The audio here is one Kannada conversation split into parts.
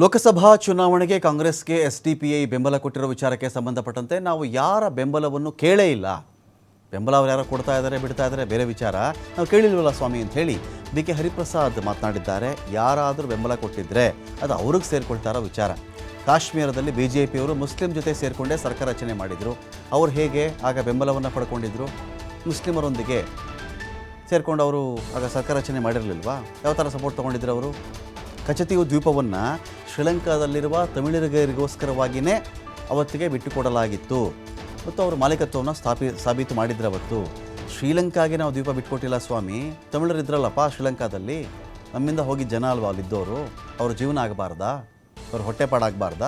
ಲೋಕಸಭಾ ಚುನಾವಣೆಗೆ ಕಾಂಗ್ರೆಸ್ಗೆ ಎಸ್ಡಿಪಿಐ ಬೆಂಬಲ ಕೊಟ್ಟಿರೋ ವಿಚಾರಕ್ಕೆ ಸಂಬಂಧಪಟ್ಟಂತೆ ನಾವು ಯಾರ ಬೆಂಬಲವನ್ನು ಕೇಳೇ ಇಲ್ಲ. ಬೆಂಬಲ ಅವ್ರು ಯಾರೋ ಕೊಡ್ತಾ ಇದ್ದಾರೆ ಬಿಡ್ತಾ ಇದ್ದಾರೆ ಬೇರೆ ವಿಚಾರ. ನಾವು ಕೇಳಿಲ್ವಲ್ಲ ಸ್ವಾಮಿ ಅಂತ ಹೇಳಿ ಬಿ ಕೆ ಹರಿಪ್ರಸಾದ್ ಮಾತನಾಡಿದ್ದಾರೆ, ಯಾರಾದರೂ ಬೆಂಬಲ ಕೊಟ್ಟಿದ್ರೆ ಅದು ಅವ್ರಿಗೆ ಸೇರಿಕೊಳ್ತಾರೋ ವಿಚಾರ. ಕಾಶ್ಮೀರದಲ್ಲಿ ಬಿ ಜೆ ಪಿಯವರು ಮುಸ್ಲಿಂ ಜೊತೆ ಸೇರಿಕೊಂಡೇ ಸರ್ಕಾರ ರಚನೆ ಮಾಡಿದರು. ಅವ್ರು ಹೇಗೆ ಆಗ ಬೆಂಬಲವನ್ನು ಪಡ್ಕೊಂಡಿದ್ದರು ಮುಸ್ಲಿಮರೊಂದಿಗೆ ಸೇರಿಕೊಂಡು ಅವರು ಆಗ ಸರ್ಕಾರ ರಚನೆ ಮಾಡಿರಲಿಲ್ವಾ? ಯಾವ ಥರ ಸಪೋರ್ಟ್ ತೊಗೊಂಡಿದ್ರು ಅವರು? ಕಚತಿಯು ದ್ವೀಪವನ್ನು ಶ್ರೀಲಂಕಾದಲ್ಲಿರುವ ತಮಿಳರಿಗರಿಗೋಸ್ಕರವಾಗಿಯೇ ಅವತ್ತಿಗೆ ಬಿಟ್ಟುಕೊಡಲಾಗಿತ್ತು. ಮತ್ತು ಅವರು ಮಾಲೀಕತ್ವವನ್ನು ಸ್ಥಾಪಿ, ಸಾಬೀತು ಮಾಡಿದ್ರು ಅವತ್ತು. ಶ್ರೀಲಂಕಾಗೆ ನಾವು ದ್ವೀಪ ಬಿಟ್ಕೊಟ್ಟಿಲ್ಲ ಸ್ವಾಮಿ. ತಮಿಳರಿದ್ರಲ್ಲಪ್ಪ ಶ್ರೀಲಂಕಾದಲ್ಲಿ. ನಮ್ಮಿಂದ ಹೋಗಿ ಜನ ಅಲ್ವಾ ಅಲ್ಲಿದ್ದವರು ಅವ್ರ ಜೀವನ ಆಗಬಾರ್ದ? ಅವ್ರ ಹೊಟ್ಟೆಪಾಡಾಗಬಾರ್ದ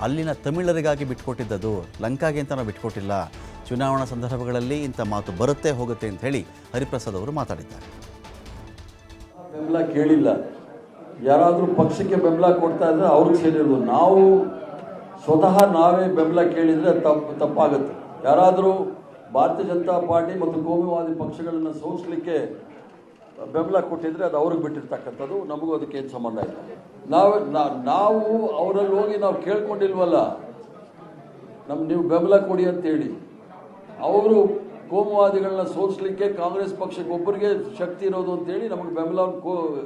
ಅಲ್ಲಿನ ತಮಿಳರಿಗಾಗಿ ಬಿಟ್ಕೊಟ್ಟಿದ್ದದು ಲಂಕಾಗೆ ಅಂತ ನಾವು ಬಿಟ್ಕೊಟ್ಟಿಲ್ಲ. ಚುನಾವಣಾ ಸಂದರ್ಭಗಳಲ್ಲಿ ಇಂಥ ಮಾತು ಬರುತ್ತೆ ಹೋಗುತ್ತೆ ಅಂತ ಹೇಳಿ ಹರಿಪ್ರಸಾದ್ ಅವರು ಮಾತಾಡಿದ್ದಾರೆ. ಕೇಳಿಲ್ಲ. ಯಾರಾದರೂ ಪಕ್ಷಕ್ಕೆ ಬೆಂಬಲ ಕೊಡ್ತಾ ಇದ್ರೆ ಅವ್ರಿಗೆ ಸೇರಿರೋದು. ನಾವು ಸ್ವತಃ ನಾವೇ ಬೆಂಬಲ ಕೇಳಿದರೆ ತಪ್ಪು ತಪ್ಪಾಗುತ್ತೆ. ಯಾರಾದರೂ ಭಾರತೀಯ ಜನತಾ ಪಾರ್ಟಿ ಮತ್ತು ಕೋಮುವಾದಿ ಪಕ್ಷಗಳನ್ನು ಸೋಸಲಿಕ್ಕೆ ಬೆಂಬಲ ಕೊಟ್ಟಿದ್ರೆ ಅದು ಅವ್ರಿಗೆ ಬಿಟ್ಟಿರ್ತಕ್ಕಂಥದ್ದು. ನಮಗೂ ಅದಕ್ಕೆ ಏನು ಸಂಬಂಧ ಇಲ್ಲ. ನಾವು ನಾವು ಅವರಲ್ಲಿ ಹೋಗಿ ನಾವು ಕೇಳ್ಕೊಂಡಿಲ್ವಲ್ಲ ನಮ್ಮ ನೀವು ಬೆಂಬಲ ಕೊಡಿ ಅಂತೇಳಿ. ಅವರು ಕೋಮುವಾದಿಗಳನ್ನ ಸೋಲಿಸಲಿಕ್ಕೆ ಕಾಂಗ್ರೆಸ್ ಪಕ್ಷಕ್ಕೆ ಒಬ್ಬರಿಗೆ ಶಕ್ತಿ ಇರೋದು ಅಂತೇಳಿ ನಮಗೆ ಬೆಂಬಲ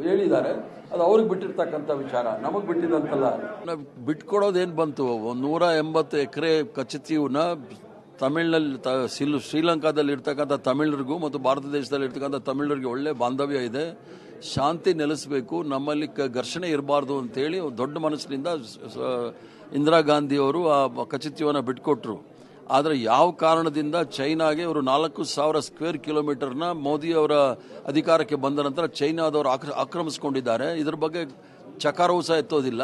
ಹೇಳಿದ್ದಾರೆ. ಅದು ಅವ್ರಿಗೆ ಬಿಟ್ಟಿರ್ತಕ್ಕಂಥ ವಿಚಾರ. ನಮಗೆ ಬಿಟ್ಟಿದಂತಲ್ಲ. ನಾವು ಬಿಟ್ಕೊಡೋದೇನು ಬಂತು? ಒಂದು ನೂರ ಎಂಬತ್ತು ಎಕರೆ ಕಚತಿಯವನ್ನ ತಮಿಳ್ನಲ್ಲಿ ತ ಸಿಲ್ ಶ್ರೀಲಂಕಾದಲ್ಲಿ ಇರ್ತಕ್ಕಂಥ ತಮಿಳರಿಗೂ ಮತ್ತು ಭಾರತ ದೇಶದಲ್ಲಿ ಇರ್ತಕ್ಕಂಥ ತಮಿಳರಿಗೆ ಒಳ್ಳೆ ಬಾಂಧವ್ಯ ಇದೆ. ಶಾಂತಿ ನೆಲೆಸಬೇಕು. ನಮ್ಮಲ್ಲಿ ಕ ಘರ್ಷಣೆ ಇರಬಾರ್ದು ಅಂತೇಳಿ ದೊಡ್ಡ ಮನಸ್ಸಿನಿಂದ ಇಂದಿರಾ ಗಾಂಧಿಯವರು ಆ ಕಚಿತ್ಯವನ್ನು ಬಿಟ್ಕೊಟ್ರು. ಆದರೆ ಯಾವ ಕಾರಣದಿಂದ ಚೈನಾಗೆ ಅವರು ನಾಲ್ಕು ಸಾವಿರ ಸ್ಕ್ವೇರ್ ಕಿಲೋಮೀಟರ್ನ ಮೋದಿ ಅವರ ಅಧಿಕಾರಕ್ಕೆ ಬಂದ ನಂತರ ಚೈನಾದವರು ಆಕ್ರ, ಆಕ್ರಮಿಸಿಕೊಂಡಿದ್ದಾರೆ. ಇದ್ರ ಬಗ್ಗೆ ಚಕಾರವೂ ಸಹ ಎತ್ತೋದಿಲ್ಲ.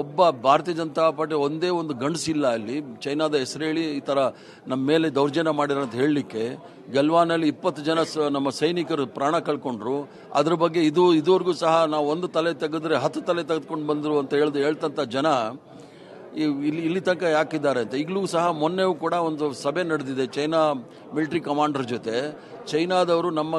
ಒಬ್ಬ ಭಾರತೀಯ ಜನತಾ ಪಾರ್ಟಿ ಒಂದೇ ಒಂದು ಗಂಡಸಿಲ್ಲ ಅಲ್ಲಿ. ಚೈನಾದ ಹೆಸರು ಹೇಳಿ ಈ ಥರ ನಮ್ಮ ಮೇಲೆ ದೌರ್ಜನ್ಯ ಮಾಡಿರೋ ಅಂತ ಹೇಳಲಿಕ್ಕೆ. ಗಲ್ವಾನಲ್ಲಿ ಇಪ್ಪತ್ತು ಜನ ನಮ್ಮ ಸೈನಿಕರು ಪ್ರಾಣ ಕಳ್ಕೊಂಡ್ರು. ಅದ್ರ ಬಗ್ಗೆ ಇದು, ಇದುವರೆಗೂ ಸಹ ನಾವು ಒಂದು ತಲೆ ತೆಗೆದ್ರೆ ಹತ್ತು ತಲೆ ತೆಗೆದುಕೊಂಡು ಬಂದರು ಅಂತ ಹೇಳ್ದು ಹೇಳ್ತಂಥ ಜನ ಇಲ್ಲಿ ಇಲ್ಲಿ ತನಕ ಯಾಕಿದ್ದಾರೆ ಅಂತ. ಈಗಲೂ ಸಹ ಮೊನ್ನೆಯೂ ಕೂಡ ಒಂದು ಸಭೆ ನಡೆದಿದೆ ಚೈನಾ ಮಿಲಿಟರಿ ಕಮಾಂಡರ್ ಜೊತೆ. ಚೈನಾದವರು ನಮ್ಮ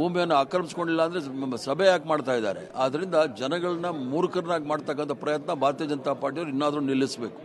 ಭೂಮಿಯನ್ನು ಆಕ್ರಮಿಸ್ಕೊಂಡಿಲ್ಲ ಅಂದರೆ ಸಭೆ ಯಾಕೆ ಮಾಡ್ತಾ ಇದ್ದಾರೆ? ಆದ್ದರಿಂದ ಜನಗಳನ್ನ ಮೂರ್ಖರನ್ನಾಗಿ ಮಾಡ್ತಕ್ಕಂಥ ಪ್ರಯತ್ನ ಭಾರತೀಯ ಜನತಾ ಪಾರ್ಟಿಯವರು ಇನ್ನಾದರೂ ನಿಲ್ಲಿಸಬೇಕು.